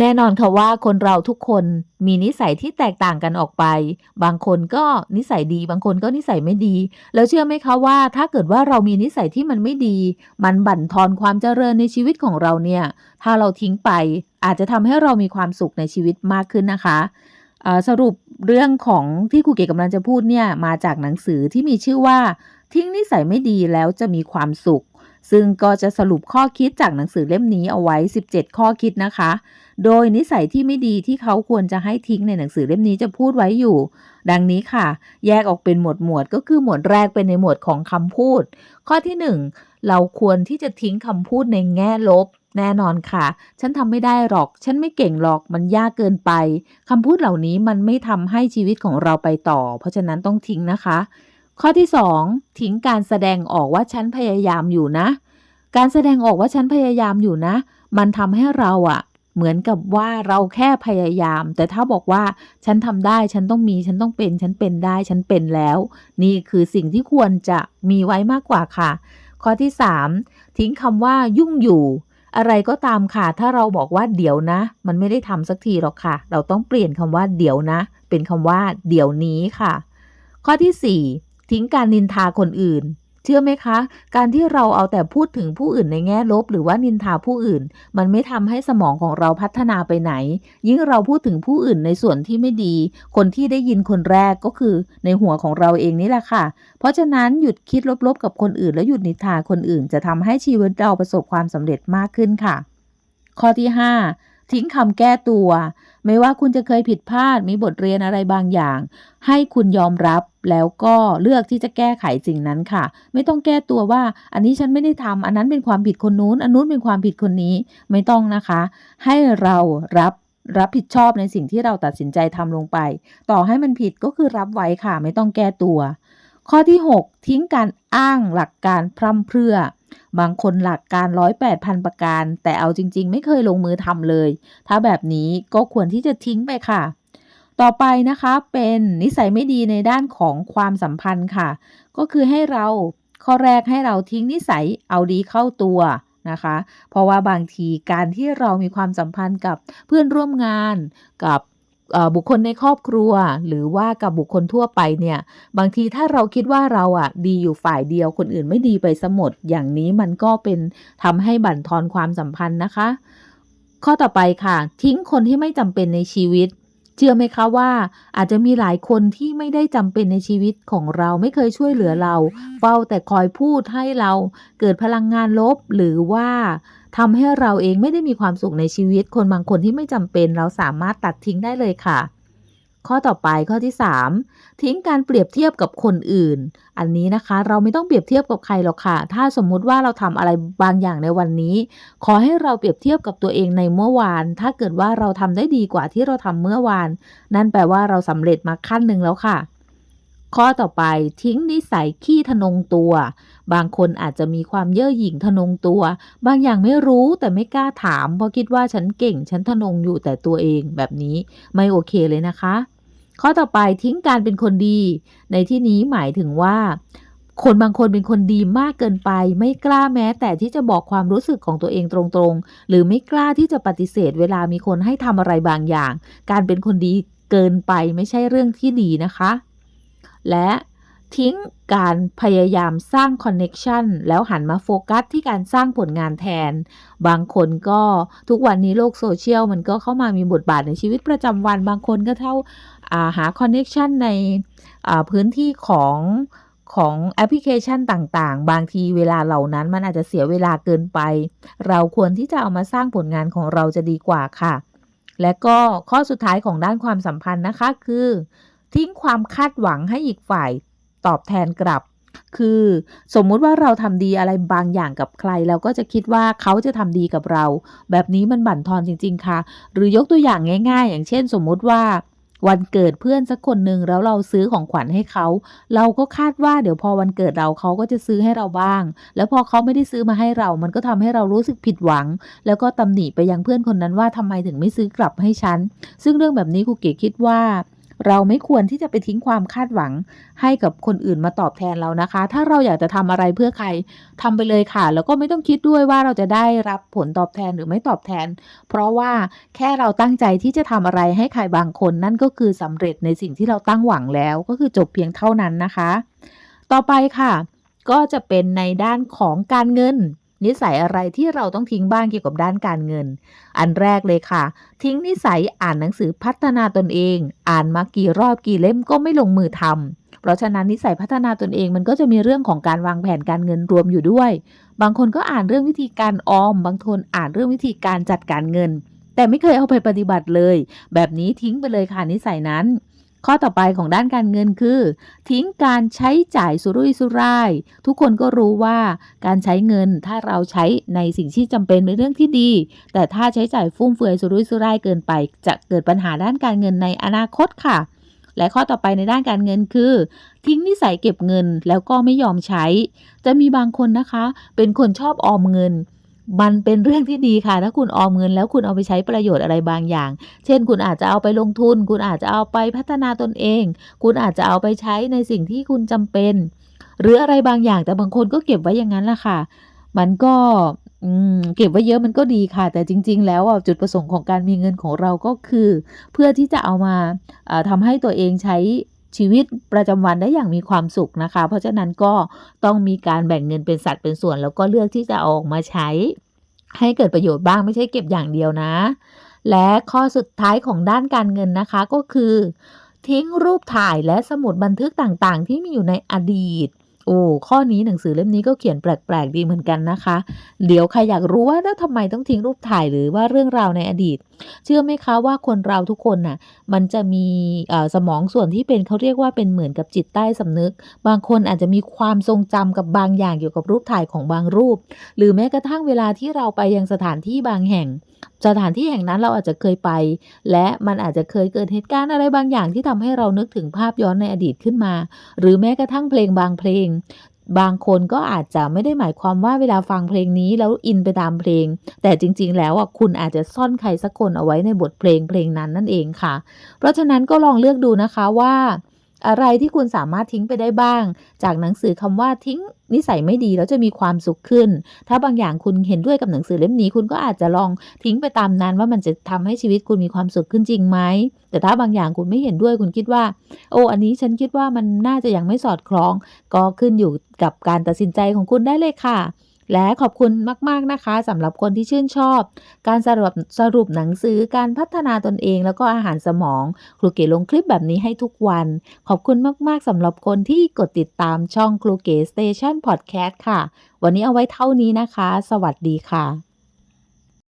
แน่นอนค่ะว่าคนเราทุกคนมีนิสัยที่แตกต่างกันออกไป บางคนก็นิสัยดี บางคนก็นิสัยไม่ดี แล้วเชื่อไหมคะว่า ถ้าเกิดว่าเรามีนิสัยที่มันไม่ดี มันบั่นทอนความเจริญในชีวิตของเราเนี่ย ถ้าเราทิ้งไปอาจจะทำให้เรามีความสุขในชีวิตมากขึ้นนะคะ สรุปเรื่องของที่ครูเก๋กำลังจะพูดเนี่ยมาจากหนังสือที่มีชื่อว่า ทิ้งนิสัยไม่ดีแล้วจะมีความสุข ซึ่งก็จะสรุปข้อคิดจากหนังสือเล่มนี้เอาไว้ 17 ข้อคิดนะคะ โดยนิสัยที่ไม่ดีที่เขาควรจะให้ทิ้งในหนังสือเล่มนี้จะพูดไว้อยู่ ดังนี้ค่ะ แยกออกเป็นหมวดหมวดก็คือหมวดแรกเป็นในหมวดของคำพูด ข้อที่หนึ่งเราควรที่จะทิ้งคำพูดในแง่ลบแน่นอนค่ะ ฉันทำไม่ได้หรอก ฉันไม่เก่งหรอก มันยากเกินไป คำพูดเหล่านี้มันไม่ทำให้ชีวิตของเราไปต่อ เพราะฉะนั้นต้องทิ้งนะคะ ข้อที่สองทิ้งการแสดงออกว่าฉันพยายามอยู่นะ การแสดงออกว่าฉันพยายามอยู่นะ มันทำให้เราอะเหมือนกับว่าเราแค่พยายาม แต่ถ้าบอกว่าฉันทำได้ฉันต้องมีฉันต้องเป็น ฉันเป็นได้ฉันเป็นแล้ว นี่คือสิ่งที่ควรจะมีไว้มากกว่าค่ะ ข้อที่สามทิ้งคำว่ายุ่งอยู่ อะไรก็ตามค่ะ ถ้าเราบอกว่าเดี๋ยวนะ มันไม่ได้ทำสักทีหรอกค่ะ เราต้องเปลี่ยนคำว่าเดี๋ยวนะ เป็นคำว่า เดี๋ยวนี้ค่ะ ข้อที่สี่ ทิ้งการนินทาคนอื่น เชื่อไหมคะ การที่เราเอาแต่พูดถึงผู้อื่นในแง่ลบ หรือว่านินทาผู้อื่น มันไม่ทำให้สมองของเราพัฒนาไปไหน ยิ่งเราพูดถึงผู้อื่นในส่วนที่ไม่ดี คนที่ได้ยินคนแรกก็คือในหัวของเราเองนี่แหละค่ะ เพราะฉะนั้นหยุดคิดลบๆกับคนอื่น และหยุดนินทาคนอื่น จะทำให้ชีวิตเราประสบความสำเร็จมากขึ้นค่ะ ข้อที่ 5 ทิ้งคำแก้ตัว ไม่ว่าคุณจะเคยผิดพลาดมีบทเรียนอะไรบางอย่าง ให้คุณยอมรับแล้วก็เลือกที่จะแก้ไขสิ่งนั้นค่ะ ไม่ต้องแก้ตัวว่า อันนี้ฉันไม่ได้ทำอันนั้นเป็นความผิดคนนู้น อันนู้นเป็นความผิดคนนี้ไม่ต้องนะคะ ให้เรารับรับผิดชอบในสิ่งที่เราตัดสินใจทำลงไป ต่อให้มันผิดก็คือรับไว้ค่ะ ไม่ต้องแก้ตัว ข้อที่ 6 ทิ้งการอ้างหลักการพร่ำเพรื่อ บางคนหลักการร้อยแปดพันประการ แต่เอาจริง ๆ ไม่เคยลงมือทำเลย ถ้าแบบนี้ก็ควรที่จะทิ้งไปค่ะ ต่อไปนะคะเป็นนิสัยไม่ดีในด้านของความสัมพันธ์ค่ะ ก็คือให้เราข้อแรกให้เราทิ้งนิสัยเอาดีเข้าตัวนะคะ เพราะว่าบางทีการที่เรามีความสัมพันธ์กับเพื่อนร่วมงานกับ บุคคลในครอบครัว หรือว่ากับบุคคลทั่วไปเนี่ย บางทีถ้าเราคิดว่าเราอะดีอยู่ฝ่ายเดียวคนอื่นไม่ดีไปสมด อย่างนี้มันก็เป็นทำให้บั่นทอนความสัมพันธ์นะคะ ข้อต่อไปค่ะ ทิ้งคนที่ไม่จำเป็นในชีวิต เชื่อไหมคะว่าอาจจะมีหลายคนที่ไม่ได้จำเป็นในชีวิตของเราไม่เคยช่วยเหลือเรา เฝ้าแต่คอยพูดให้เราเกิดพลังงานลบหรือว่าทำให้เราเองไม่ได้มีความสุขในชีวิต คนบางคนที่ไม่จำเป็นเราสามารถตัดทิ้งได้เลยค่ะ ข้อต่อไปข้อที่ 3 ทิ้งการเปรียบเทียบกับคนอื่น อันนี้นะคะ เราไม่ต้องเปรียบเทียบกับใครหรอกค่ะ ถ้าสมมุติว่าเราทำอะไรบางอย่างในวันนี้ ขอให้เราเปรียบเทียบกับตัวเองในเมื่อวาน ถ้าเกิดว่าเราทำได้ดีกว่าที่เราทำเมื่อวาน นั่นแปลว่าเราสำเร็จมาขั้นหนึ่งแล้วค่ะข้อต่อไปทิ้งนิสัยขี้ทะนงตัว บางคนอาจจะมีความเย่อหยิ่งทะนงตัว บางอย่างไม่รู้แต่ไม่กล้าถาม เพราะคิดว่าฉันเก่ง ฉันทะนงอยู่แต่ตัวเองแบบนี้ไม่โอเคเลยนะคะ ข้อต่อไปทิ้งการเป็นคนดี ในที่นี้หมายถึงว่า คนบางคนเป็นคนดีมากเกินไป ไม่กล้าแม้แต่ที่จะบอกความรู้สึกของตัวเองตรงๆ หรือไม่กล้าที่จะปฏิเสธเวลามีคนให้ทำอะไรบางอย่าง การเป็นคนดีเกินไปไม่ใช่เรื่องที่ดีนะคะ และ ทิ้งการพยายามสร้างคอนเน็ชันแล้วหันมาโฟกัสที่การสร้างผลงานแทน บางคนก็ทุกวันนี้โลกโซเชียลมันก็เข้ามามีบทบาทในชีวิตประจำวัน บางคนก็เท่าาหาคอนเน็ชันในพื้นที่ของของแอปพลิเคชันต่างๆ บางทีเวลาเหล่านั้นมันอาจจะเสียเวลาเกินไป เราควรที่จะเอามาสร้างผลงานของเราจะดีกว่าค่ะ และก็ข้อสุดท้ายของด้านความสัมพันธ์นะคะคือ ทิ้งความคาดหวังให้อีกฝ่าย ตอบแทนกลับ คือสมมุติว่าเราทำดีอะไรบางอย่างกับใครเราก็จะคิดว่าเขาจะทำดีกับเรา แบบนี้มันบั่นทอนจริง ๆ ค่ะ หรือยกตัวอย่างง่าย ๆ อย่างเช่น สมมุติว่าวันเกิดเพื่อนสักคนหนึ่งแล้วเราซื้อของขวัญให้เขา เราก็คาดว่าเดี๋ยวพอวันเกิดเราเขาก็จะซื้อให้เราบ้าง แล้วพอเขาไม่ได้ซื้อมาให้เรา มันก็ทำให้เรารู้สึกผิดหวัง แล้วก็ตำหนิไปยังเพื่อนคนนั้นว่าทำไมถึงไม่ซื้อกลับให้ฉัน ซึ่งเรื่องแบบนี้ครูเก๋คิดว่า เราไม่ควรที่จะไปทิ้งความคาดหวัง ให้กับคนอื่นมาตอบแทนเรานะคะ ถ้าเราอยากจะทำอะไรเพื่อใครทำไปเลยค่ะ แล้วก็ไม่ต้องคิดด้วยว่าเราจะได้รับผลตอบแทนหรือไม่ตอบแทน เพราะว่าแค่เราตั้งใจที่จะทำอะไรให้ใครบางคนนั่นก็คือสำเร็จในสิ่งที่เราตั้งหวังแล้ว ก็คือจบเพียงเท่านั้นนะคะ ต่อไปค่ะ ก็จะเป็นในด้านของการเงิน นิสัยอะไรที่เราต้องทิ้งบ้างเกี่ยวกับด้านการเงิน อันแรกเลยค่ะ ทิ้งนิสัยอ่านหนังสือพัฒนาตนเอง อ่านมากี่รอบกี่เล่มก็ไม่ลงมือทำเพราะฉะนั้นนิสัยพัฒนาตนเองมันก็จะมีเรื่องของการวางแผนการเงินรวมอยู่ด้วย บางคนก็อ่านเรื่องวิธีการออม บางคนอ่านเรื่องวิธีการจัดการเงิน แต่ไม่เคยเอาไปปฏิบัติเลย แบบนี้ทิ้งไปเลยค่ะนิสัยนั้น ข้อต่อไปของด้านการเงินคือ ทิ้งการใช้จ่ายสุรุ่ยสุร่าย ทุกคนก็รู้ว่าการใช้เงินถ้าเราใช้ในสิ่งที่จำเป็นเป็นเรื่องที่ดี แต่ถ้าใช้จ่ายฟุ่มเฟือยสุรุ่ยสุร่ายเกินไป จะเกิดปัญหาด้านการเงินในอนาคตค่ะ และข้อต่อไปในด้านการเงินคือ ทิ้งนิสัยเก็บเงินแล้วก็ไม่ยอมใช้ จะมีบางคนนะคะ เป็นคนชอบออมเงิน มันเป็นเรื่องที่ดีค่ะ ถ้าคุณออมเงินแล้วคุณเอาไปใช้ประโยชน์อะไรบางอย่าง เช่น คุณอาจจะเอาไปลงทุน คุณอาจจะเอาไปพัฒนาตนเอง คุณอาจจะเอาไปใช้ในสิ่งที่คุณจำเป็น หรืออะไรบางอย่างแต่บางคนก็เก็บไว้อย่างนั้นแหละค่ะ มันก็เก็บไว้เยอะมันก็ดีค่ะ แต่จริง ๆ แล้วจุดประสงค์ของการมีเงินของเราก็คือ เพื่อที่จะเอามาเอ่อทำให้ตัวเองใช้ ชีวิตประจำวันได้อย่างมีความสุขนะคะ เพราะฉะนั้นก็ต้องมีการแบ่งเงินเป็นสัดเป็นส่วน แล้วก็เลือกที่จะออกมาใช้ ให้เกิดประโยชน์บ้างไม่ใช่เก็บอย่างเดียวนะ และข้อสุดท้ายของด้านการเงินนะคะก็คือ ทิ้งรูปถ่ายและสมุดบันทึกต่างๆ ที่มีอยู่ในอดีต โอ้ข้อนี้หนังสือเล่มนี้ก็เขียนแปลกๆดีเหมือนกันนะคะ เดี๋ยวใครอยากรู้ว่าแล้วทำไมต้องทิ้งรูปถ่ายหรือว่าเรื่องราวในอดีต เชื่อไหมคะว่าคนเราทุกคนน่ะ มันจะมีสมองส่วนที่เป็นเขาเรียกว่าเป็นเหมือนกับจิตใต้สำนึก บางคนอาจจะมีความทรงจำกับบางอย่างเกี่ยวกับรูปถ่ายของบางรูป หรือแม้กระทั่งเวลาที่เราไปยังสถานที่บางแห่งสถานที่แห่งนั้นเราอาจจะเคยไป และมันอาจจะเคยเกิดเหตุการณ์อะไรบางอย่างที่ทำให้เรานึกถึงภาพย้อนในอดีตขึ้นมา หรือแม้กระทั่งเพลงบางเพลงบางคนก็อาจจะไม่ได้หมายความว่าเวลาฟังเพลงนี้แล้วอินไปตามเพลง แต่จริง ๆ แล้วอะคุณอาจจะซ่อนใครสักคนเอาไว้ในบทเพลงเพลงนั้นนั่นเองค่ะ เพราะฉะนั้นก็ลองเลือกดูนะคะว่า อะไรที่คุณสามารถทิ้งไปได้บ้าง จากหนังสือคำว่าทิ้งนิสัยไม่ดีแล้วจะมีความสุขขึ้น ถ้าบางอย่างคุณเห็นด้วยกับหนังสือเล่มนี้ คุณก็อาจจะลองทิ้งไปตามนั้นว่ามันจะทำให้ชีวิตคุณมีความสุขขึ้นจริงไหม แต่ถ้าบางอย่างคุณไม่เห็นด้วยคุณคิดว่า โอ้อันนี้ฉันคิดว่ามันน่าจะยังไม่สอดคล้อง ก็ขึ้นอยู่กับการตัดสินใจของคุณได้เลยค่ะ และขอบคุณมาก ๆ นะคะสำหรับคนที่ชื่นชอบ การสรุปสรุปหนังสือการพัฒนาตนเอง แล้วก็อาหารสมอง ครูเก๋ลงคลิปแบบนี้ให้ทุกวัน ขอบคุณมาก ๆสำหรับคนที่กดติดตามช่องครูเก๋สเตชันพอดแคสต์ค่ะ วันนี้เอาไว้เท่านี้นะคะ สวัสดีค่ะ